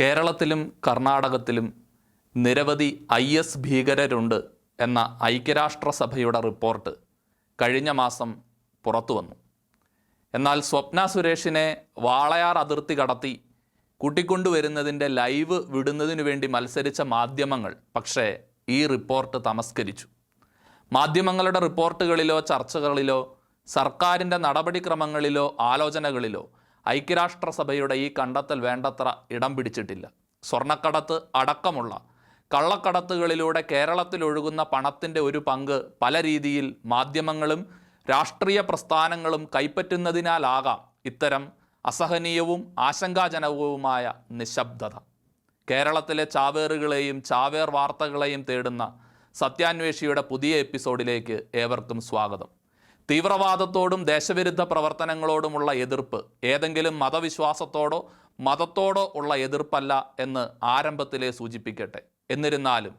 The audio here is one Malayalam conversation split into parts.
കേരളത്തിലും കർണാടകത്തിലും നിരവധി ഐ എസ് ഭീകരരുണ്ട് എന്ന ഐക്യരാഷ്ട്രസഭയുടെ റിപ്പോർട്ട് കഴിഞ്ഞ മാസം പുറത്തു വന്നു. എന്നാൽ സ്വപ്ന സുരേഷിനെ വാളയാർ അതിർത്തി കടത്തി കൂട്ടിക്കൊണ്ടുവരുന്നതിന്റെ ലൈവ് വിടുന്നതിനു വേണ്ടി മത്സരിച്ച മാധ്യമങ്ങൾ പക്ഷേ ഈ റിപ്പോർട്ട് തമസ്കരിച്ചു. മാധ്യമങ്ങളുടെ റിപ്പോർട്ടുകളിലോ ചർച്ചകളിലോ സർക്കാരിന്റെ നടപടിക്രമങ്ങളിലോ ആലോചനകളിലോ ഐക്യരാഷ്ട്രസഭയുടെ ഈ കണ്ടെത്തൽ വേണ്ടത്ര ഇടം പിടിച്ചിട്ടില്ല. സ്വർണക്കടത്ത് അടക്കമുള്ള കള്ളക്കടത്തുകളിലൂടെ കേരളത്തിൽ ഒഴുകുന്ന പണത്തിന്റെ ഒരു പങ്ക് പല രീതിയിൽ മാധ്യമങ്ങളും രാഷ്ട്രീയ പ്രസ്ഥാനങ്ങളും കൈപ്പറ്റുന്നതിനാലാകാം ഇത്തരം അസഹനീയവും ആശങ്കാജനകവുമായ നിശബ്ദത. കേരളത്തിലെ ചാവേറുകളെയും ചാവേർ വാർത്തകളെയും തേടുന്ന സത്യാന്വേഷിയുടെ പുതിയ എപ്പിസോഡിലേക്ക് ഏവർക്കും സ്വാഗതം. തീവ്രവാദത്തോടും ദേശവിരുദ്ധ പ്രവർത്തനങ്ങളോടുമുള്ള എതിർപ്പ് ഏതെങ്കിലും മതവിശ്വാസത്തോടോ മതത്തോടോ ഉള്ള എതിർപ്പല്ല എന്ന് ആരംഭത്തിലെ സൂചിപ്പിക്കട്ടെ. എന്നിരുന്നാലും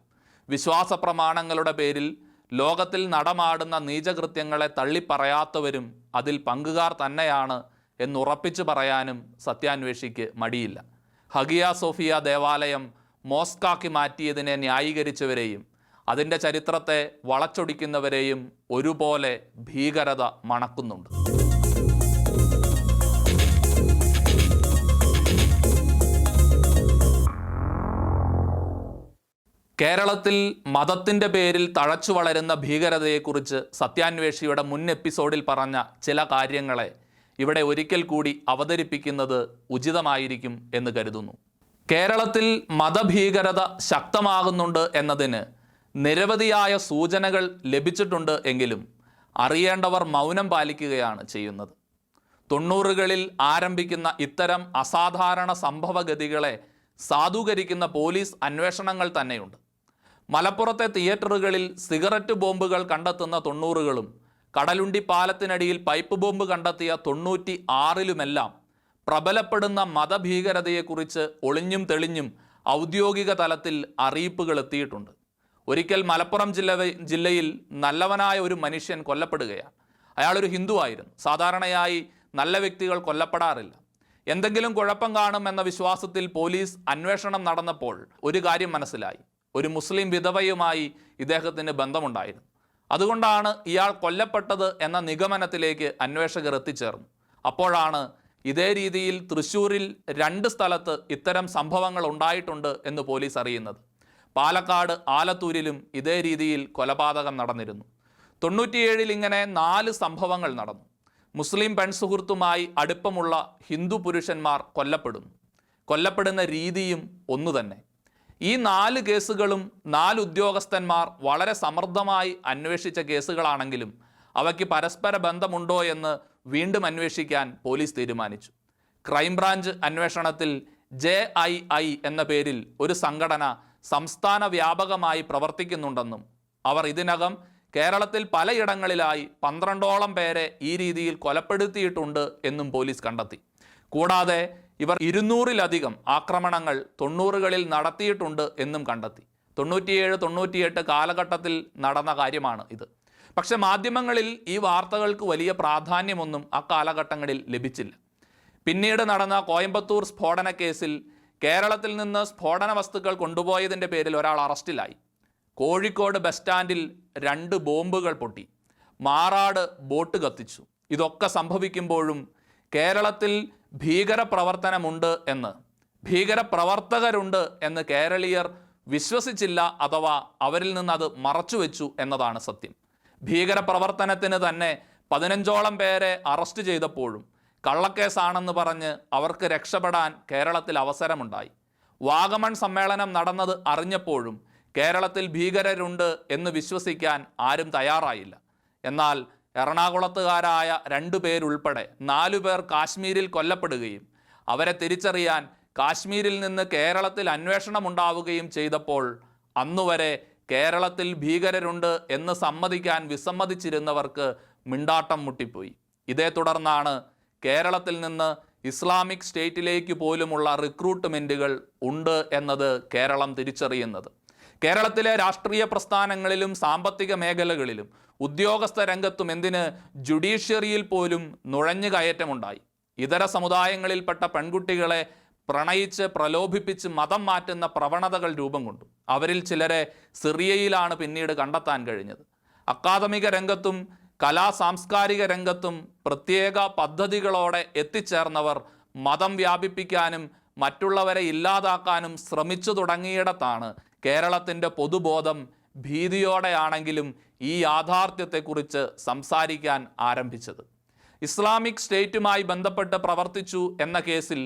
വിശ്വാസ പ്രമാണങ്ങളുടെ പേരിൽ ലോകത്തിൽ നടമാടുന്ന നീചകൃത്യങ്ങളെ തള്ളിപ്പറയാത്തവരും അതിൽ പങ്കുകാർ തന്നെയാണ് എന്നുറപ്പിച്ചു പറയാനും സത്യാന്വേഷിക്ക് മടിയില്ല. ഹഗിയ സോഫിയ ദേവാലയം മോസ്കാക്കി മാറ്റിയതിനെ ന്യായീകരിച്ചവരെയും അതിന്റെ ചരിത്രത്തെ വളച്ചൊടിക്കുന്നവരെയും ഒരുപോലെ ഭീകരത മണക്കുന്നുണ്ട്. കേരളത്തിൽ മതത്തിന്റെ പേരിൽ തഴച്ചു വളരുന്ന ഭീകരതയെക്കുറിച്ച് സത്യാന്വേഷിയുടെ മുൻ എപ്പിസോഡിൽ പറഞ്ഞ ചില കാര്യങ്ങളെ ഇവിടെ ഒരിക്കൽ കൂടി അവതരിപ്പിക്കുന്നത് ഉചിതമായിരിക്കും എന്ന് കരുതുന്നു. കേരളത്തിൽ മതഭീകരത ശക്തമാകുന്നുണ്ട് എന്നതിന് നിരവധിയായ സൂചനകൾ ലഭിച്ചിട്ടുണ്ട് എങ്കിലും അറിയേണ്ടവർ മൗനം പാലിക്കുകയാണ് ചെയ്യുന്നത്. തൊണ്ണൂറുകളിൽ ആരംഭിക്കുന്ന ഇത്തരം അസാധാരണ സംഭവഗതികളെ സാധൂകരിക്കുന്ന പോലീസ് അന്വേഷണങ്ങൾ തന്നെയുണ്ട്. മലപ്പുറത്തെ തിയേറ്ററുകളിൽ സിഗരറ്റ് ബോംബുകൾ കണ്ടെത്തുന്ന തൊണ്ണൂറുകളും കടലുണ്ടി പാലത്തിനടിയിൽ പൈപ്പ് ബോംബ് കണ്ടെത്തിയ തൊണ്ണൂറ്റി ആറിലുമെല്ലാം പ്രബലപ്പെടുന്ന മതഭീകരതയെക്കുറിച്ച് ഒളിഞ്ഞും തെളിഞ്ഞും ഔദ്യോഗിക തലത്തിൽ അറിയിപ്പുകൾ എത്തിയിട്ടുണ്ട്. ഒരിക്കൽ മലപ്പുറം ജില്ല ജില്ലയിൽ നല്ലവനായ ഒരു മനുഷ്യൻ കൊല്ലപ്പെടുകയാണ്. അയാളൊരു ഹിന്ദുവായിരുന്നു. സാധാരണയായി നല്ല വ്യക്തികൾ കൊല്ലപ്പെടാറില്ല. എന്തെങ്കിലും കുഴപ്പം കാണും എന്ന വിശ്വാസത്തിൽ പോലീസ് അന്വേഷണം നടന്നപ്പോൾ ഒരു കാര്യം മനസ്സിലായി. ഒരു മുസ്ലിം വിധവയുമായി ഇദ്ദേഹത്തിന് ബന്ധമുണ്ടായിരുന്നു. അതുകൊണ്ടാണ് ഇയാൾ കൊല്ലപ്പെട്ടത് എന്ന നിഗമനത്തിലേക്ക് അന്വേഷകർ എത്തിച്ചേർന്നു. അപ്പോഴാണ് ഇതേ രീതിയിൽ തൃശ്ശൂരിൽ രണ്ട് സ്ഥലത്ത് ഇത്തരം സംഭവങ്ങൾ ഉണ്ടായിട്ടുണ്ട് എന്ന് പോലീസ് അറിയുന്നത്. പാലക്കാട് ആലത്തൂരിലും ഇതേ രീതിയിൽ കൊലപാതകം നടന്നിരുന്നു. തൊണ്ണൂറ്റിയേഴിൽ ഇങ്ങനെ നാല് സംഭവങ്ങൾ നടന്നു. മുസ്ലിം പെൺസുഹൃത്തുമായി അടുപ്പമുള്ള ഹിന്ദു പുരുഷന്മാർ കൊല്ലപ്പെടുന്നു. കൊല്ലപ്പെടുന്ന രീതിയും ഒന്നു തന്നെ. ഈ നാല് കേസുകളും നാല് ഉദ്യോഗസ്ഥന്മാർ വളരെ സമർത്ഥമായി അന്വേഷിച്ച കേസുകളാണെങ്കിലും അവയ്ക്ക് പരസ്പര ബന്ധമുണ്ടോ എന്ന് വീണ്ടും അന്വേഷിക്കാൻ പോലീസ് തീരുമാനിച്ചു. ക്രൈംബ്രാഞ്ച് അന്വേഷണത്തിൽ ജെ ഐ ഐ എന്ന പേരിൽ ഒരു സംഘടന സംസ്ഥാന വ്യാപകമായി പ്രവർത്തിക്കുന്നുണ്ടെന്നും അവർ ഇതിനകം കേരളത്തിൽ പലയിടങ്ങളിലായി പന്ത്രണ്ടോളം പേരെ ഈ രീതിയിൽ കൊലപ്പെടുത്തിയിട്ടുണ്ട് എന്നും പോലീസ് കണ്ടെത്തി. കൂടാതെ ഇവർ ഇരുന്നൂറിലധികം ആക്രമണങ്ങൾ തൊണ്ണൂറുകളിൽ നടത്തിയിട്ടുണ്ട് എന്നും കണ്ടെത്തി. തൊണ്ണൂറ്റിയേഴ് തൊണ്ണൂറ്റിയെട്ട് കാലഘട്ടത്തിൽ നടന്ന കാര്യമാണ് ഇത്. പക്ഷെ മാധ്യമങ്ങളിൽ ഈ വാർത്തകൾക്ക് വലിയ പ്രാധാന്യമൊന്നും ആ കാലഘട്ടങ്ങളിൽ ലഭിച്ചില്ല. പിന്നീട് നടന്ന കോയമ്പത്തൂർ സ്ഫോടന കേസിൽ കേരളത്തിൽ നിന്ന് സ്ഫോടന വസ്തുക്കൾ കൊണ്ടുപോയതിന്റെ പേരിൽ ഒരാൾ അറസ്റ്റിലായി. കോഴിക്കോട് ബസ് സ്റ്റാൻഡിൽ രണ്ട് ബോംബുകൾ പൊട്ടി. മാറാട് ബോട്ട് കത്തിച്ചു. ഇതൊക്കെ സംഭവിക്കുമ്പോഴും കേരളത്തിൽ ഭീകരപ്രവർത്തനമുണ്ട് എന്ന് ഭീകരപ്രവർത്തകരുണ്ട് എന്ന് കേരളീയർ വിശ്വസിച്ചില്ല അഥവാ അവരിൽ നിന്ന് അത് മറച്ചുവെച്ചു എന്നതാണ് സത്യം. ഭീകരപ്രവർത്തനത്തിന് തന്നെ പതിനഞ്ചോളം പേരെ അറസ്റ്റ് ചെയ്തപ്പോഴും കള്ളക്കേസാണെന്ന് പറഞ്ഞ് അവർക്ക് രക്ഷപ്പെടാൻ കേരളത്തിൽ അവസരമുണ്ടായി. വാഗമൺ സമ്മേളനം നടന്നത് അറിഞ്ഞപ്പോഴും കേരളത്തിൽ ഭീകരരുണ്ട് എന്ന് വിശ്വസിക്കാൻ ആരും തയ്യാറായില്ല. എന്നാൽ എറണാകുളത്തുകാരായ രണ്ടു പേരുൾപ്പെടെ നാലു പേർ കാശ്മീരിൽ കൊല്ലപ്പെടുകയും അവരെ തിരിച്ചറിയാൻ കാശ്മീരിൽ നിന്ന് കേരളത്തിൽ അന്വേഷണം ഉണ്ടാവുകയും ചെയ്തപ്പോൾ അന്നുവരെ കേരളത്തിൽ ഭീകരരുണ്ട് എന്ന് സമ്മതിക്കാൻ വിസമ്മതിച്ചിരുന്നവർക്ക് മിണ്ടാട്ടം മുട്ടിപ്പോയി. ഇതേ തുടർന്നാണ് കേരളത്തിൽ നിന്ന് ഇസ്ലാമിക് സ്റ്റേറ്റിലേക്ക് പോലുമുള്ള റിക്രൂട്ട്മെന്റുകൾ ഉണ്ട് എന്നത് കേരളം തിരിച്ചറിയുന്നത്. കേരളത്തിലെ രാഷ്ട്രീയ പ്രസ്ഥാനങ്ങളിലും സാമ്പത്തിക മേഖലകളിലും ഉദ്യോഗസ്ഥ രംഗത്തും എന്തിന് ജുഡീഷ്യറിയിൽ പോലും നുഴഞ്ഞു കയറ്റമുണ്ടായി. ഇതര സമുദായങ്ങളിൽപ്പെട്ട പെൺകുട്ടികളെ പ്രണയിച്ച് പ്രലോഭിപ്പിച്ച് മതം മാറ്റുന്ന പ്രവണതകൾ രൂപം കൊണ്ടു. അവരിൽ ചിലരെ സിറിയയിലാണ് പിന്നീട് കണ്ടെത്താൻ കഴിഞ്ഞത്. അക്കാദമിക രംഗത്തും കലാ സാംസ്കാരിക രംഗത്തും പ്രത്യേക പദ്ധതികളോടെ എത്തിച്ചേർന്നവർ മതം വ്യാപിപ്പിക്കാനും മറ്റുള്ളവരെ ഇല്ലാതാക്കാനും ശ്രമിച്ചു തുടങ്ങിയിടത്താണ് കേരളത്തിന്റെ പൊതുബോധം ഭീതിയോടെയാണെങ്കിലും ഈ യാഥാർത്ഥ്യത്തെക്കുറിച്ച് സംസാരിക്കാൻ ആരംഭിച്ചത്. ഇസ്ലാമിക് സ്റ്റേറ്റുമായി ബന്ധപ്പെട്ട് പ്രവർത്തിച്ചു എന്ന കേസിൽ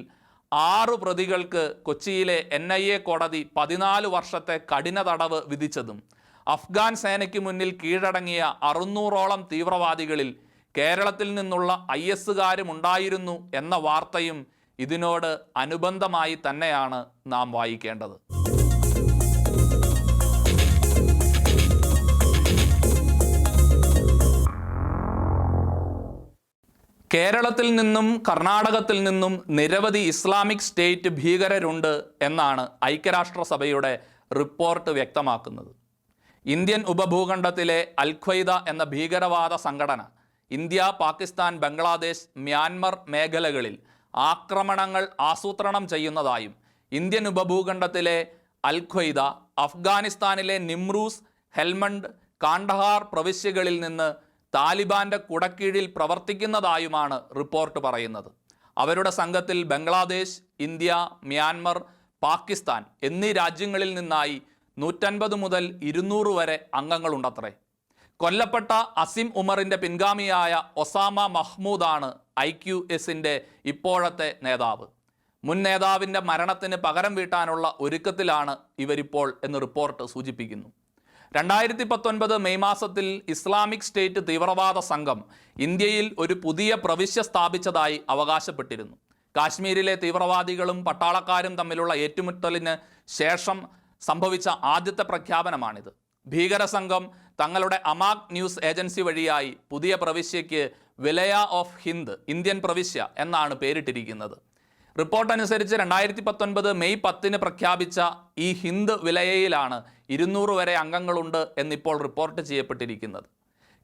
ആറു പ്രതികൾക്ക് കൊച്ചിയിലെ എൻ ഐ എ കോടതി പതിനാല് വർഷത്തെ കഠിന തടവ് വിധിച്ചതും അഫ്ഗാൻ സേനയ്ക്ക് മുന്നിൽ കീഴടങ്ങിയ അറുന്നൂറോളം തീവ്രവാദികളിൽ കേരളത്തിൽ നിന്നുള്ള ഐ എസുകാരും ഉണ്ടായിരുന്നു എന്ന വാർത്തയും ഇതിനോട് അനുബന്ധമായി തന്നെയാണ് നാം വായിക്കേണ്ടത്. കേരളത്തിൽ നിന്നും കർണാടകത്തിൽ നിന്നും നിരവധി ഇസ്ലാമിക് സ്റ്റേറ്റ് ഭീകരരുണ്ട് എന്നാണ് ഐക്യരാഷ്ട്രസഭയുടെ റിപ്പോർട്ട് വ്യക്തമാക്കുന്നത്. ഇന്ത്യൻ ഉപഭൂഖണ്ഡത്തിലെ അൽഖ്വൈദ എന്ന ഭീകരവാദ സംഘടന ഇന്ത്യ പാകിസ്ഥാൻ ബംഗ്ലാദേശ് മ്യാൻമർ മേഖലകളിൽ ആക്രമണങ്ങൾ ആസൂത്രണം ചെയ്യുന്നതായും ഇന്ത്യൻ ഉപഭൂഖണ്ഡത്തിലെ അൽഖ്വയ്ദ അഫ്ഗാനിസ്ഥാനിലെ നിമ്രൂസ് ഹെൽമണ്ട് കാണ്ഡഹാർ പ്രവിശ്യകളിൽ നിന്ന് താലിബാന്റെ കുടക്കീഴിൽ പ്രവർത്തിക്കുന്നതായുമാണ് റിപ്പോർട്ട് പറയുന്നത്. അവരുടെ സംഘത്തിൽ ബംഗ്ലാദേശ് ഇന്ത്യ മ്യാൻമർ പാകിസ്ഥാൻ എന്നീ രാജ്യങ്ങളിൽ നിന്നായി നൂറ്റൻപത് മുതൽ ഇരുന്നൂറ് വരെ അംഗങ്ങളുണ്ടത്രേ. കൊല്ലപ്പെട്ട അസിം ഉമറിന്റെ പിൻഗാമിയായ ഒസാമ മഹ്മൂദാണ് ഐ ക്യു എസിന്റെ ഇപ്പോഴത്തെ നേതാവ്. മുൻ നേതാവിന്റെ മരണത്തിന് പകരം വീട്ടാനുള്ള ഒരുക്കത്തിലാണ് ഇവരിപ്പോൾ എന്ന് റിപ്പോർട്ട് സൂചിപ്പിക്കുന്നു. രണ്ടായിരത്തി പത്തൊൻപത് മെയ് മാസത്തിൽ ഇസ്ലാമിക് സ്റ്റേറ്റ് തീവ്രവാദ സംഘം ഇന്ത്യയിൽ ഒരു പുതിയ പ്രവിശ്യ സ്ഥാപിച്ചതായി അവകാശപ്പെട്ടിരുന്നു. കാശ്മീരിലെ തീവ്രവാദികളും പട്ടാളക്കാരും തമ്മിലുള്ള ഏറ്റുമുട്ടലിന് ശേഷം സംഭവിച്ച ആദ്യത്തെ പ്രഖ്യാപനമാണിത്. ഭീകര സംഘം തങ്ങളുടെ അമാക് ന്യൂസ് ഏജൻസി വഴിയായി പുതിയ പ്രവിശ്യയ്ക്ക് വിലയ ഓഫ് ഹിന്ദ് ഇന്ത്യൻ പ്രവിശ്യ എന്നാണ് പേരിട്ടിരിക്കുന്നത്. റിപ്പോർട്ട് അനുസരിച്ച് രണ്ടായിരത്തി പത്തൊൻപത് മെയ് പത്തിന് പ്രഖ്യാപിച്ച ഈ ഹിന്ദ് വിലയയിലാണ് ഇരുന്നൂറ് വരെ അംഗങ്ങളുണ്ട് എന്നിപ്പോൾ റിപ്പോർട്ട് ചെയ്യപ്പെട്ടിരിക്കുന്നത്.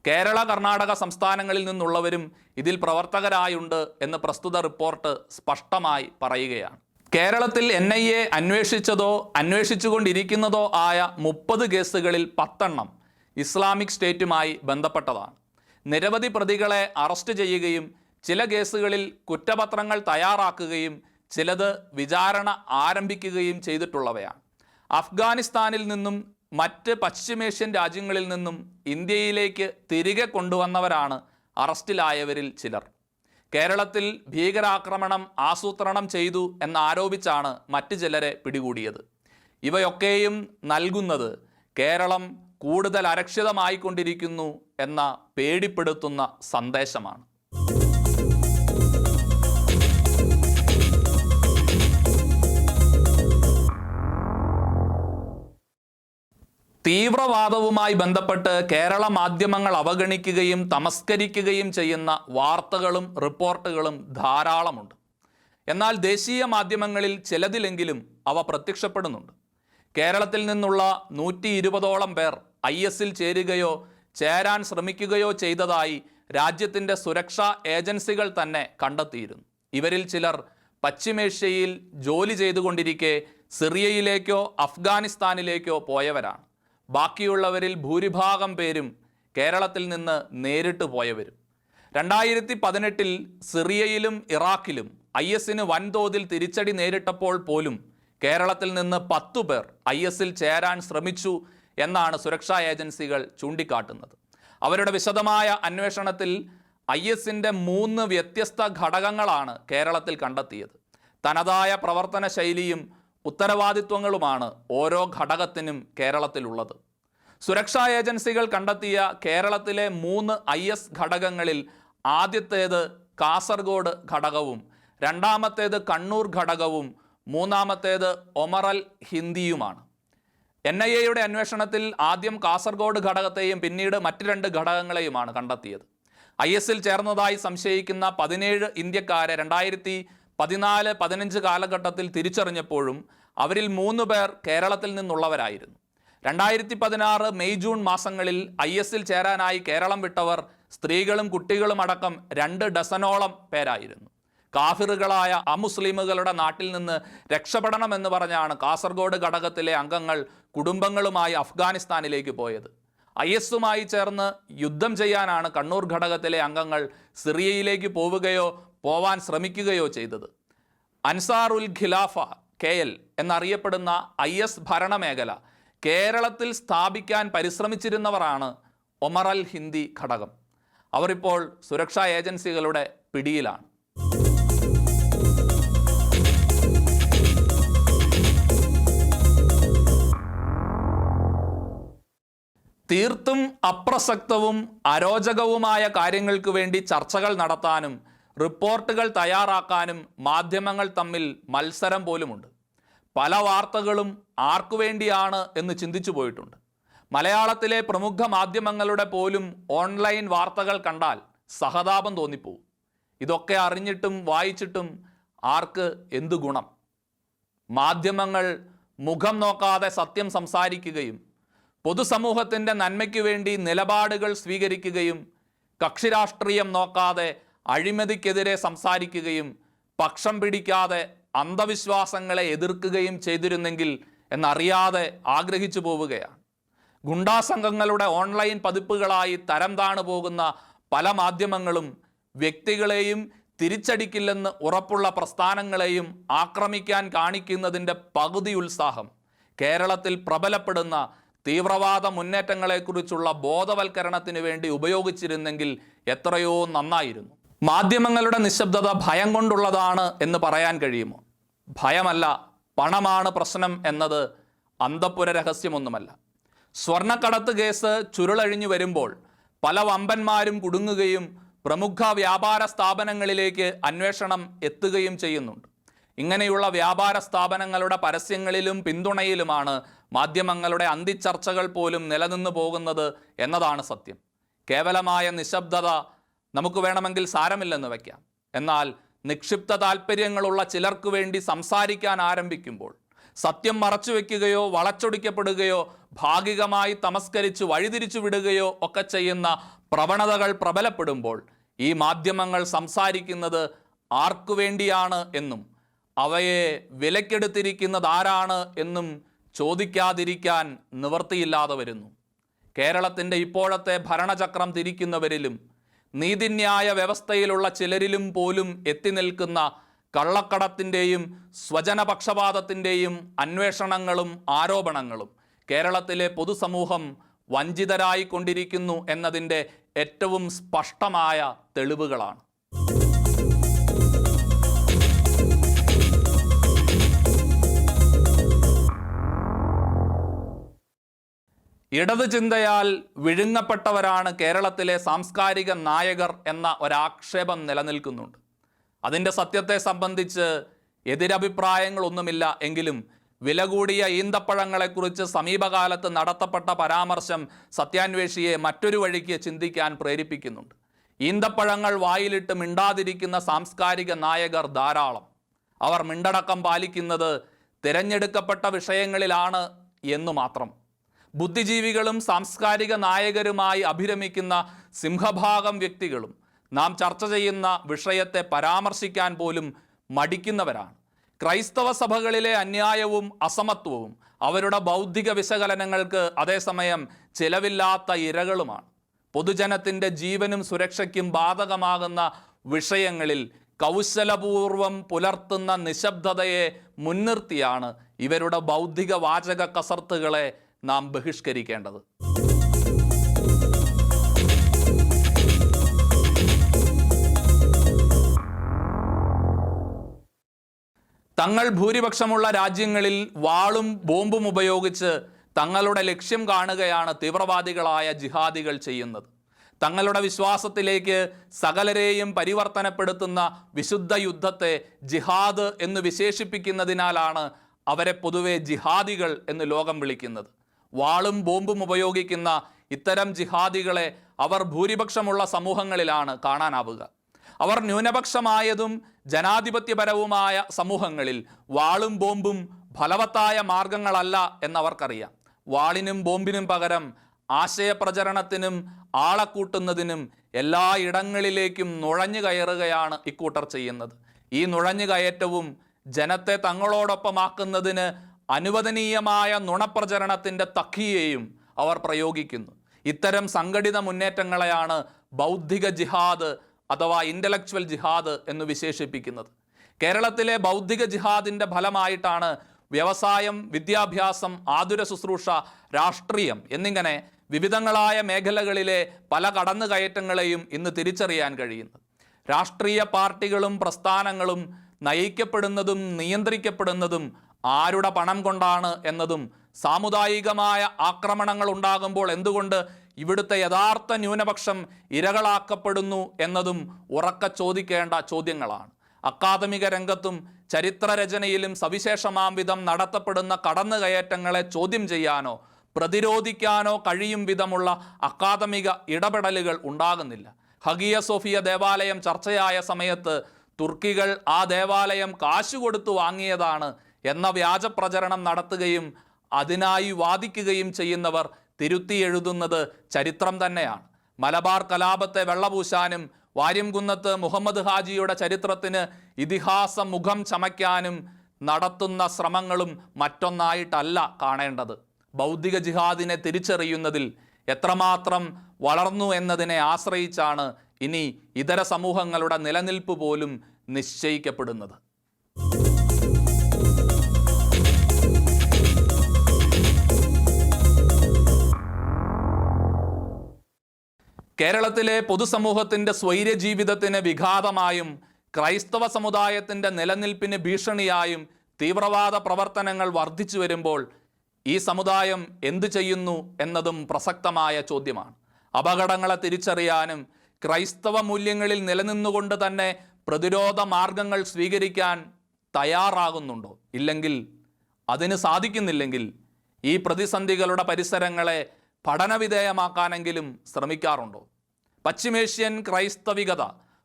കേരള കർണാടക സംസ്ഥാനങ്ങളിൽ നിന്നുള്ളവരും ഇതിൽ പ്രവർത്തകരായുണ്ട് എന്ന് പ്രസ്തുത റിപ്പോർട്ട് സ്പഷ്ടമായി പറയുകയാണ്. കേരളത്തിൽ എൻ ഐ എ അന്വേഷിച്ചതോ അന്വേഷിച്ചുകൊണ്ടിരിക്കുന്നതോ ആയ മുപ്പത് കേസുകളിൽ പത്തെണ്ണം ഇസ്ലാമിക് സ്റ്റേറ്റുമായി ബന്ധപ്പെട്ടതാണ്. നിരവധി പ്രതികളെ അറസ്റ്റ് ചെയ്യുകയും ചില കേസുകളിൽ കുറ്റപത്രങ്ങൾ തയ്യാറാക്കുകയും ചിലത് വിചാരണ ആരംഭിക്കുകയും ചെയ്തിട്ടുള്ളവയാണ്. അഫ്ഗാനിസ്ഥാനിൽ നിന്നും മറ്റ് പശ്ചിമേഷ്യൻ രാജ്യങ്ങളിൽ നിന്നും ഇന്ത്യയിലേക്ക് തിരികെ കൊണ്ടുവന്നവരാണ് അറസ്റ്റിലായവരിൽ ചിലർ. കേരളത്തിൽ ഭീകരാക്രമണം ആസൂത്രണം ചെയ്തു എന്നാരോപിച്ചാണ് മറ്റ് ചിലരെ പിടികൂടിയത്. ഇവയൊക്കെയും നൽകുന്നത് കേരളം കൂടുതൽ അരക്ഷിതമായിക്കൊണ്ടിരിക്കുന്നു എന്ന പേടിപ്പെടുത്തുന്ന സന്ദേശമാണ്. തീവ്രവാദവുമായി ബന്ധപ്പെട്ട് കേരള മാധ്യമങ്ങൾ അവഗണിക്കുകയും തമസ്കരിക്കുകയും ചെയ്യുന്ന വാർത്തകളും റിപ്പോർട്ടുകളും ധാരാളമുണ്ട്. എന്നാൽ ദേശീയ മാധ്യമങ്ങളിൽ ചിലതിലെങ്കിലും അവ പ്രത്യക്ഷപ്പെടുന്നുണ്ട്. കേരളത്തിൽ നിന്നുള്ള നൂറ്റി ഇരുപതോളം പേർ ഐ എസിൽ ചേരുകയോ ചേരാൻ ശ്രമിക്കുകയോ ചെയ്തതായി രാജ്യത്തിന്റെ സുരക്ഷാ ഏജൻസികൾ തന്നെ കണ്ടെത്തിയിരുന്നു. ഇവരിൽ ചിലർ പശ്ചിമേഷ്യയിൽ ജോലി ചെയ്തുകൊണ്ടിരിക്കെ സിറിയയിലേക്കോ അഫ്ഗാനിസ്ഥാനിലേക്കോ പോയവരാണ്. ബാക്കിയുള്ളവരിൽ ഭൂരിഭാഗം പേരും കേരളത്തിൽ നിന്ന് നേരിട്ട് പോയവരും. രണ്ടായിരത്തി പതിനെട്ടിൽ സിറിയയിലും ഇറാഖിലും ഐ എസിന് വൻതോതിൽ തിരിച്ചടി നേരിട്ടപ്പോൾ പോലും കേരളത്തിൽ നിന്ന് പത്തു പേർ ഐ എസിൽ ചേരാൻ ശ്രമിച്ചു എന്നാണ് സുരക്ഷാ ഏജൻസികൾ ചൂണ്ടിക്കാട്ടുന്നത്. അവരുടെ വിശദമായ അന്വേഷണത്തിൽ ഐ എസിന്റെ മൂന്ന് വ്യത്യസ്ത ഘടകങ്ങളാണ് കേരളത്തിൽ കണ്ടെത്തിയത്. തനതായ പ്രവർത്തന ശൈലിയും ഉത്തരവാദിത്വങ്ങളുമാണ് ഓരോ ഘടകത്തിനും കേരളത്തിലുള്ളത്. സുരക്ഷാ ഏജൻസികൾ കണ്ടെത്തിയ കേരളത്തിലെ മൂന്ന് ഐ എസ് ഘടകങ്ങളിൽ ആദ്യത്തേത് കാസർഗോഡ് ഘടകവും രണ്ടാമത്തേത് കണ്ണൂർ ഘടകവും മൂന്നാമത്തേത് ഒമറൽ ഹിന്ദിയുമാണ്. എൻ ഐ എയുടെ അന്വേഷണത്തിൽ ആദ്യം കാസർഗോഡ് ഘടകത്തെയും പിന്നീട് മറ്റ് രണ്ട് ഘടകങ്ങളെയുമാണ് കണ്ടെത്തിയത്. ഐ എസിൽ ചേർന്നതായി സംശയിക്കുന്ന പതിനേഴ് ഇന്ത്യക്കാരെ രണ്ടായിരത്തി പതിനാല് പതിനഞ്ച് കാലഘട്ടത്തിൽ തിരിച്ചറിഞ്ഞപ്പോഴും അവരിൽ മൂന്ന് പേർ കേരളത്തിൽ നിന്നുള്ളവരായിരുന്നു. രണ്ടായിരത്തി പതിനാറ് മെയ് ജൂൺ മാസങ്ങളിൽ ഐ എസിൽ ചേരാനായി കേരളം വിട്ടവർ സ്ത്രീകളും കുട്ടികളും അടക്കം രണ്ട് ഡസനോളം പേരായിരുന്നു. കാഫിറുകളായ അമുസ്ലിമുകളുടെ നാട്ടിൽ നിന്ന് രക്ഷപ്പെടണമെന്ന് പറഞ്ഞാണ് കാസർഗോഡ് ഘടകത്തിലെ അംഗങ്ങൾ കുടുംബങ്ങളുമായി അഫ്ഗാനിസ്ഥാനിലേക്ക് പോയത്. ഐ എസുമായി ചേർന്ന് യുദ്ധം ചെയ്യാനാണ് കണ്ണൂർ ഘടകത്തിലെ അംഗങ്ങൾ സിറിയയിലേക്ക് പോവുകയോ പോവാൻ ശ്രമിക്കുകയോ ചെയ്തത്. അൻസാറുൽ ഖിലാഫ കെ എൽ എന്നറിയപ്പെടുന്ന ഐ എസ് ഭരണമേഖല കേരളത്തിൽ സ്ഥാപിക്കാൻ പരിശ്രമിച്ചിരുന്നവരാണ് ഒമർ അൽ ഹിന്ദി ഘടകം. അവരിപ്പോൾ സുരക്ഷാ ഏജൻസികളുടെ പിടിയിലാണ്. തീർത്തും അപ്രസക്തവും അരോചകവുമായ കാര്യങ്ങൾക്ക് വേണ്ടി ചർച്ചകൾ നടത്താനും റിപ്പോർട്ടുകൾ തയ്യാറാക്കാനും മാധ്യമങ്ങൾ തമ്മിൽ മത്സരം പോലുമുണ്ട്. പല വാർത്തകളും ആർക്കു വേണ്ടിയാണ് എന്ന് ചിന്തിച്ചു പോയിട്ടുണ്ട്. മലയാളത്തിലെ പ്രമുഖ മാധ്യമങ്ങളുടെ പോലും ഓൺലൈൻ വാർത്തകൾ കണ്ടാൽ സഹതാപം തോന്നിപ്പോവും. ഇതൊക്കെ അറിഞ്ഞിട്ടും വായിച്ചിട്ടും ആർക്ക് എന്തു ഗുണം? മാധ്യമങ്ങൾ മുഖം നോക്കാതെ സത്യം സംസാരിക്കുകയും പൊതുസമൂഹത്തിന്റെ നന്മയ്ക്ക് വേണ്ടി നിലപാടുകൾ സ്വീകരിക്കുകയും കക്ഷിരാഷ്ട്രീയം നോക്കാതെ അഴിമതിക്കെതിരെ സംസാരിക്കുകയും പക്ഷം പിടിക്കാതെ അന്ധവിശ്വാസങ്ങളെ എതിർക്കുകയും ചെയ്തിരുന്നെങ്കിൽ എന്നറിയാതെ ആഗ്രഹിച്ചു പോവുകയാണ്. ഗുണ്ടാസംഘങ്ങളുടെ ഓൺലൈൻ പതിപ്പുകളായി തരം താണു പോകുന്ന പല മാധ്യമങ്ങളും വ്യക്തികളെയും തിരിച്ചടിക്കില്ലെന്ന് ഉറപ്പുള്ള പ്രസ്ഥാനങ്ങളെയും ആക്രമിക്കാൻ കാണിക്കുന്നതിന്റെ പകുതി ഉത്സാഹം കേരളത്തിൽ പ്രബലപ്പെടുന്ന തീവ്രവാദ മുന്നേറ്റങ്ങളെക്കുറിച്ചുള്ള ബോധവൽക്കരണത്തിന് വേണ്ടി ഉപയോഗിച്ചിരുന്നെങ്കിൽ എത്രയോ നന്നായിരുന്നു. മാധ്യമങ്ങളുടെ നിശബ്ദത ഭയം കൊണ്ടുള്ളതാണ് എന്ന് പറയാൻ കഴിയുമോ? ഭയമല്ല പണമാണ് പ്രശ്നം എന്നത് അന്തപ്പുര രഹസ്യമൊന്നുമല്ല സ്വർണക്കടത്ത് കേസ് ചുരുളഴിഞ്ഞു വരുമ്പോൾ പല വമ്പന്മാരും കുടുങ്ങുകയും പ്രമുഖ വ്യാപാര സ്ഥാപനങ്ങളിലേക്ക് അന്വേഷണം എത്തുകയും ചെയ്യുന്നുണ്ട്. ഇങ്ങനെയുള്ള വ്യാപാര സ്ഥാപനങ്ങളുടെ പരസ്യങ്ങളിലും പിന്തുണയിലുമാണ് മാധ്യമങ്ങളുടെ അന്തിച്ചർച്ചകൾ പോലും നിലനിന്നു പോകുന്നത് എന്നതാണ് സത്യം. കേവലമായ നിശബ്ദത നമുക്ക് വേണമെങ്കിൽ സാരമില്ലെന്ന് വയ്ക്കാം. എന്നാൽ നിക്ഷിപ്ത താല്പര്യങ്ങളുള്ള ചിലർക്ക് വേണ്ടി സംസാരിക്കാൻ ആരംഭിക്കുമ്പോൾ സത്യം മറച്ചു വയ്ക്കുകയോ വളച്ചൊടിക്കപ്പെടുകയോ ഭാഗികമായി തമസ്കരിച്ച് വഴിതിരിച്ചു വിടുകയോ ഒക്കെ ചെയ്യുന്ന പ്രവണതകൾ പ്രബലപ്പെടുമ്പോൾ ഈ മാധ്യമങ്ങൾ സംസാരിക്കുന്നത് ആർക്കു വേണ്ടിയാണ് എന്നും അവയെ വിലക്കെടുത്തിരിക്കുന്നത് ആരാണ് എന്നും ചോദിക്കാതിരിക്കാൻ നിവൃത്തിയില്ലാതെ വരുന്നു. കേരളത്തിന്റെ ഇപ്പോഴത്തെ ഭരണചക്രം തിരിക്കുന്നവരിലും നീതിന്യായ വ്യവസ്ഥയിലുള്ള ചിലരിലും പോലും എത്തി നിൽക്കുന്ന കള്ളക്കടത്തിന്റെയും സ്വജനപക്ഷപാതത്തിന്റെയും അന്വേഷണങ്ങളും ആരോപണങ്ങളും കേരളത്തിലെ പൊതുസമൂഹം വഞ്ചിതരായിക്കൊണ്ടിരിക്കുന്നു എന്നതിന്റെ ഏറ്റവും സ്പഷ്ടമായ തെളിവുകളാണ്. ഇടത് ചിന്തയാൽ വിഴുങ്ങപ്പെട്ടവരാണ് കേരളത്തിലെ സാംസ്കാരിക നായകർ എന്ന ഒരാക്ഷേപം നിലനിൽക്കുന്നുണ്ട്. അതിന്റെ സത്യത്തെ സംബന്ധിച്ച് എതിരഭിപ്രായങ്ങളൊന്നുമില്ല എങ്കിലും വില കൂടിയ ഈന്തപ്പഴങ്ങളെക്കുറിച്ച് സമീപകാലത്ത് നടത്തപ്പെട്ട പരാമർശം സത്യാന്വേഷിയെ മറ്റൊരു വഴിക്ക് ചിന്തിക്കാൻ പ്രേരിപ്പിക്കുന്നുണ്ട്. ഈന്തപ്പഴങ്ങൾ വായിലിട്ട് മിണ്ടാതിരിക്കുന്ന സാംസ്കാരിക നായകർ ധാരാളം. അവർ മിണ്ടടക്കം പാലിക്കുന്നത് തിരഞ്ഞെടുക്കപ്പെട്ട വിഷയങ്ങളിലാണ് എന്നു മാത്രം. ബുദ്ധിജീവികളും സാംസ്കാരിക നായകരുമായി അഭിരമിക്കുന്ന സിംഹഭാഗം വ്യക്തികളും നാം ചർച്ച ചെയ്യുന്ന വിഷയത്തെ പരാമർശിക്കാൻ പോലും മടിക്കുന്നവരാണ്. ക്രൈസ്തവ സഭകളിലെ അന്യായവും അസമത്വവും അവരുടെ ബൗദ്ധിക വിശകലനങ്ങൾക്ക് അതേസമയം ചിലവില്ലാത്ത ഇരകളുമാണ്. പൊതുജനത്തിന്റെ ജീവനും സുരക്ഷയ്ക്കും ബാധകമാകുന്ന വിഷയങ്ങളിൽ കൗശലപൂർവം പുലർത്തുന്ന നിശബ്ദതയെ മുൻനിർത്തിയാണ് ഇവരുടെ ബൗദ്ധിക വാചക കസർത്തുകളെ നാം ബഹിഷ്കരിക്കേണ്ടത്. തങ്ങൾ ഭൂരിപക്ഷമുള്ള രാജ്യങ്ങളിൽ വാളും ബോംബും ഉപയോഗിച്ച് തങ്ങളുടെ ലക്ഷ്യം കാണുകയാണ് തീവ്രവാദികളായ ജിഹാദികൾ ചെയ്യുന്നത്. തങ്ങളുടെ വിശ്വാസത്തിലേക്ക് സകലരെയും പരിവർത്തനപ്പെടുത്തുന്ന വിശുദ്ധ യുദ്ധത്തെ ജിഹാദ് എന്ന് വിശേഷിപ്പിക്കുന്നതിനാലാണ് അവരെ പൊതുവെ ജിഹാദികൾ എന്ന് ലോകം വിളിക്കുന്നത്. വാളും ബോംബും ഉപയോഗിക്കുന്ന ഇത്തരം ജിഹാദികളെ അവർ ഭൂരിപക്ഷമുള്ള സമൂഹങ്ങളിലാണ് കാണാനാവുക. അവർ ന്യൂനപക്ഷമായതും ജനാധിപത്യപരവുമായ സമൂഹങ്ങളിൽ വാളും ബോംബും ഫലവത്തായ മാർഗങ്ങളല്ല എന്നവർക്കറിയാം. വാളിനും ബോംബിനും പകരം ആശയപ്രചരണത്തിനും ആളെ കൂട്ടുന്നതിനും എല്ലാ ഇടങ്ങളിലേക്കും നുഴഞ്ഞു കയറുകയാണ് ഇക്കൂട്ടർ ചെയ്യുന്നത്. ഈ നുഴഞ്ഞു കയറ്റവും ജനത്തെ തങ്ങളോടൊപ്പമാക്കുന്നതിന് അനുവദനീയമായ നുണപ്രചരണത്തിന്റെ തക്കിയെയും അവർ പ്രയോഗിക്കുന്നു. ഇത്തരം സംഘടിത മുന്നേറ്റങ്ങളെയാണ് ബൗദ്ധിക ജിഹാദ് അഥവാ ഇന്റലക്ച്വൽ ജിഹാദ് എന്ന് വിശേഷിപ്പിക്കുന്നത്. കേരളത്തിലെ ബൗദ്ധിക ജിഹാദിന്റെ ഫലമായിട്ടാണ് വ്യവസായം വിദ്യാഭ്യാസം ആതുര ശുശ്രൂഷ രാഷ്ട്രീയം എന്നിങ്ങനെ വിവിധങ്ങളായ മേഖലകളിലെ പല കടന്നുകയറ്റങ്ങളെയും ഇന്ന് തിരിച്ചറിയാൻ കഴിയുന്നത്. രാഷ്ട്രീയ പാർട്ടികളും പ്രസ്ഥാനങ്ങളും നയിക്കപ്പെടുന്നതും നിയന്ത്രിക്കപ്പെടുന്നതും ആരുടെ പണം കൊണ്ടാണ് എന്നതും സാമുദായികമായ ആക്രമണങ്ങൾ ഉണ്ടാകുമ്പോൾ എന്തുകൊണ്ട് ഇവിടുത്തെ യഥാർത്ഥ ന്യൂനപക്ഷം ഇരകളാക്കപ്പെടുന്നു എന്നതും ഉറക്ക ചോദിക്കേണ്ട ചോദ്യങ്ങളാണ്. അക്കാദമിക രംഗത്തും ചരിത്രരചനയിലും സവിശേഷമാം വിധം നടത്തപ്പെടുന്ന കടന്നുകയറ്റങ്ങളെ ചോദ്യം ചെയ്യാനോ പ്രതിരോധിക്കാനോ കഴിയും വിധമുള്ള അക്കാദമിക ഇടപെടലുകൾ ഉണ്ടാകുന്നില്ല. ഹഗിയ സോഫിയ ദേവാലയം ചർച്ചയായ സമയത്ത് തുർക്കികൾ ആ ദേവാലയം കാശു കൊടുത്തു വാങ്ങിയതാണ് എന്ന വ്യാജ പ്രചരണം നടത്തുകയും അതിനായി വാദിക്കുകയും ചെയ്യുന്നവർ തിരുത്തി എഴുതുന്നത് ചരിത്രം തന്നെയാണ്. മലബാർ കലാപത്തെ വെള്ളപൂശാനും വാര്യംകുന്നത്ത് മുഹമ്മദ് ഹാജിയുടെ ചരിത്രത്തിന് ഇതിഹാസ മുഖം ചമയ്ക്കാനും നടത്തുന്ന ശ്രമങ്ങളും മറ്റൊന്നായിട്ടല്ല കാണേണ്ടത്. ബൗദ്ധിക ജിഹാദിനെ തിരിച്ചറിയുന്നതിൽ എത്രമാത്രം വളർന്നു എന്നതിനെ ആശ്രയിച്ചാണ് ഇനി ഇതര സമൂഹങ്ങളുടെ നിലനിൽപ്പ് പോലും നിശ്ചയിക്കപ്പെടുന്നത്. കേരളത്തിലെ പൊതുസമൂഹത്തിന്റെ സ്വൈര്യ ജീവിതത്തിന് വിഘാതമായും ക്രൈസ്തവ സമുദായത്തിന്റെ നിലനിൽപ്പിന് ഭീഷണിയായും തീവ്രവാദ പ്രവർത്തനങ്ങൾ വർദ്ധിച്ചു വരുമ്പോൾ ഈ സമുദായം എന്തു ചെയ്യുന്നു എന്നതും പ്രസക്തമായ ചോദ്യമാണ്. അപകടങ്ങളെ തിരിച്ചറിയാനും ക്രൈസ്തവ മൂല്യങ്ങളിൽ നിലനിന്നുകൊണ്ട് തന്നെ പ്രതിരോധ മാർഗങ്ങൾ സ്വീകരിക്കാൻ തയ്യാറാകുന്നുണ്ടോ? ഇല്ലെങ്കിൽ അതിന് സാധിക്കുന്നില്ലെങ്കിൽ ഈ പ്രതിസന്ധികളുടെ പരിസരങ്ങളെ പഠനവിധേയമാക്കാനെങ്കിലും ശ്രമിക്കാറുണ്ടോ? പശ്ചിമേഷ്യൻ ക്രൈസ്തവികത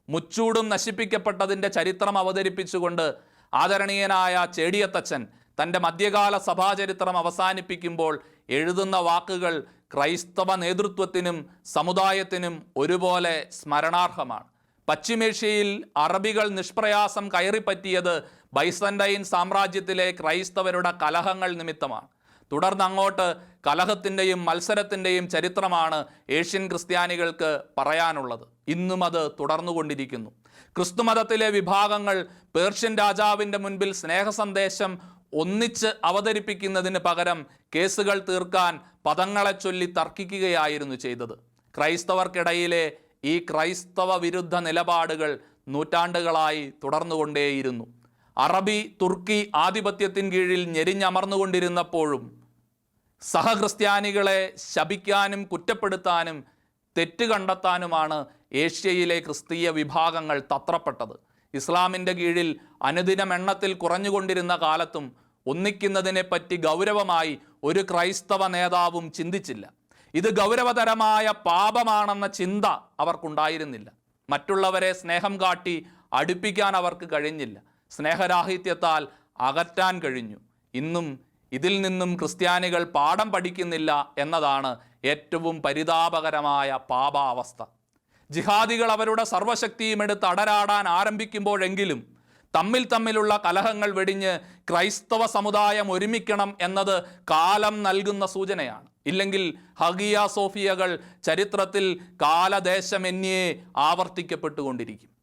മുച്ചൂടും നശിപ്പിക്കപ്പെട്ടതിന്റെ ചരിത്രം അവതരിപ്പിച്ചുകൊണ്ട് ആദരണീയനായ ചേടിയത്തച്ഛൻ തന്റെ മധ്യകാല സഭാചരിത്രം അവസാനിപ്പിക്കുമ്പോൾ എഴുതുന്ന വാക്കുകൾ ക്രൈസ്തവ നേതൃത്വത്തിനും സമുദായത്തിനും ഒരുപോലെ സ്മരണാർഹമാണ്. പശ്ചിമേഷ്യയിൽ അറബികൾ നിഷ്പ്രയാസം കയറിപ്പറ്റിയത് ബൈസൻഡൈൻ സാമ്രാജ്യത്തിലെ ക്രൈസ്തവരുടെ കലഹങ്ങൾ നിമിത്തമാണ്. തുടർന്ന് അങ്ങോട്ട് കലഹത്തിന്റെയും മത്സരത്തിന്റെയും ചരിത്രമാണ് ഏഷ്യൻ ക്രിസ്ത്യാനികൾക്ക് പറയാനുള്ളത്. ഇന്നും അത് തുടർന്നുകൊണ്ടിരിക്കുന്നു. ക്രിസ്തുമതത്തിലെ വിഭാഗങ്ങൾ പേർഷ്യൻ രാജാവിന്റെ മുൻപിൽ സ്നേഹസന്ദേശം ഒന്നിച്ച് അവതരിപ്പിക്കുന്നതിന് പകരം കേസുകൾ തീർക്കാൻ പദങ്ങളെ ചൊല്ലി തർക്കിക്കുകയായിരുന്നു ചെയ്തത്. ക്രൈസ്തവർക്കിടയിലെ ഈ ക്രൈസ്തവ വിരുദ്ധ നിലപാടുകൾ നൂറ്റാണ്ടുകളായി തുടർന്നുകൊണ്ടേയിരുന്നു. അറബി തുർക്കി ആധിപത്യത്തിൻ കീഴിൽ ഞെരിഞ്ഞമർന്നുകൊണ്ടിരുന്നപ്പോഴും സഹക്രിസ്ത്യാനികളെ ശപിക്കാനും കുറ്റപ്പെടുത്താനും തെറ്റ് കണ്ടെത്താനുമാണ് ഏഷ്യയിലെ ക്രിസ്തീയ വിഭാഗങ്ങൾ തത്രപ്പെട്ടത്. ഇസ്ലാമിന്റെ കീഴിൽ അനുദിനം എണ്ണത്തിൽ കുറഞ്ഞുകൊണ്ടിരുന്ന കാലത്തും ഒന്നിക്കുന്നതിനെപ്പറ്റി ഗൗരവമായി ഒരു ക്രൈസ്തവ നേതാവും ചിന്തിച്ചില്ല. ഇത് ഗൗരവതരമായ പാപമാണെന്ന ചിന്ത അവർക്കുണ്ടായിരുന്നില്ല. മറ്റുള്ളവരെ സ്നേഹം കാട്ടി അടുപ്പിക്കാൻ അവർക്ക് കഴിഞ്ഞില്ല. സ്നേഹരാഹിത്യത്താൽ അകറ്റാൻ കഴിഞ്ഞു. ഇന്നും ഇതിൽ നിന്നും ക്രിസ്ത്യാനികൾ പാഠം പഠിക്കുന്നില്ല എന്നതാണ് ഏറ്റവും പരിതാപകരമായ പാപാവസ്ഥ. ജിഹാദികൾ അവരുടെ സർവശക്തിയും എടുത്ത് അടരാടാൻ ആരംഭിക്കുമ്പോഴെങ്കിലും തമ്മിൽ തമ്മിലുള്ള കലഹങ്ങൾ വെടിഞ്ഞ് ക്രൈസ്തവ സമുദായം ഒരുമിക്കണം എന്നത് കാലം നൽകുന്ന സൂചനയാണ്. ഇല്ലെങ്കിൽ ഹഗിയ സോഫിയകൾ ചരിത്രത്തിൽ കാലദേശമെന്യേ ആവർത്തിക്കപ്പെട്ടുകൊണ്ടിരിക്കും.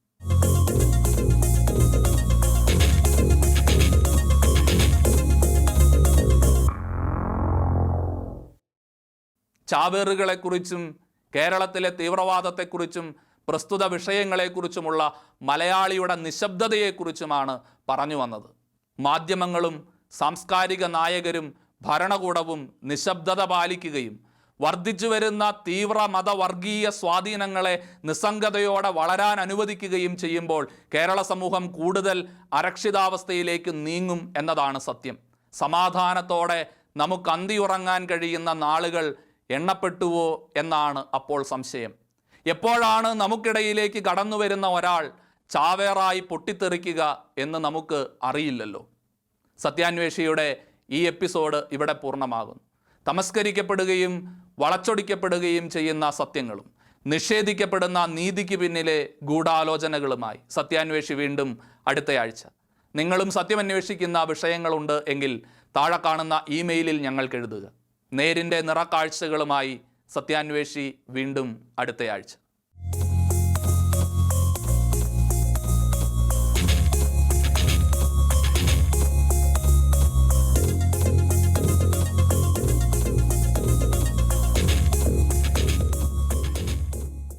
ചാവേറുകളെക്കുറിച്ചും കേരളത്തിലെ തീവ്രവാദത്തെക്കുറിച്ചും പ്രസ്തുത വിഷയങ്ങളെക്കുറിച്ചുമുള്ള മലയാളിയുടെ നിശബ്ദതയെക്കുറിച്ചുമാണ് പറഞ്ഞു വന്നത്. മാധ്യമങ്ങളും സാംസ്കാരിക നായകരും ഭരണകൂടവും നിശബ്ദത പാലിക്കുകയും വർദ്ധിച്ചു വരുന്ന തീവ്ര മതവർഗീയ സ്വാധീനങ്ങളെ നിസ്സംഗതയോടെ വളരാൻ അനുവദിക്കുകയും ചെയ്യുമ്പോൾ കേരള സമൂഹം കൂടുതൽ അരക്ഷിതാവസ്ഥയിലേക്ക് നീങ്ങും എന്നതാണ് സത്യം. സമാധാനത്തോടെ നമുക്ക് അന്തിയുറങ്ങാൻ കഴിയുന്ന നാളുകൾ എണ്ണപ്പെട്ടുവോ എന്നാണ് അപ്പോൾ സംശയം. എപ്പോഴാണ് നമുക്കിടയിലേക്ക് കടന്നു വരുന്ന ഒരാൾ ചാവേറായി പൊട്ടിത്തെറിക്കുക എന്ന് നമുക്ക് അറിയില്ലല്ലോ. സത്യാന്വേഷിയുടെ ഈ എപ്പിസോഡ് ഇവിടെ പൂർണമാകുന്നു തമസ്കരിക്കപ്പെടുകയും വളച്ചൊടിക്കപ്പെടുകയും ചെയ്യുന്ന സത്യങ്ങളും നിഷേധിക്കപ്പെടുന്ന നീതിക്ക് പിന്നിലെ ഗൂഢാലോചനകളുമായി സത്യാന്വേഷി വീണ്ടും അടുത്തയാഴ്ച. നിങ്ങളും സത്യമന്വേഷിക്കുന്ന വിഷയങ്ങളുണ്ട് എങ്കിൽ താഴെ കാണുന്ന ഇമെയിലിൽ ഞങ്ങൾക്ക് എഴുതുക. നേരിന്റെ നിറക്കാഴ്ചകളുമായി സത്യാന്വേഷി വീണ്ടും അടുത്തയാഴ്ച.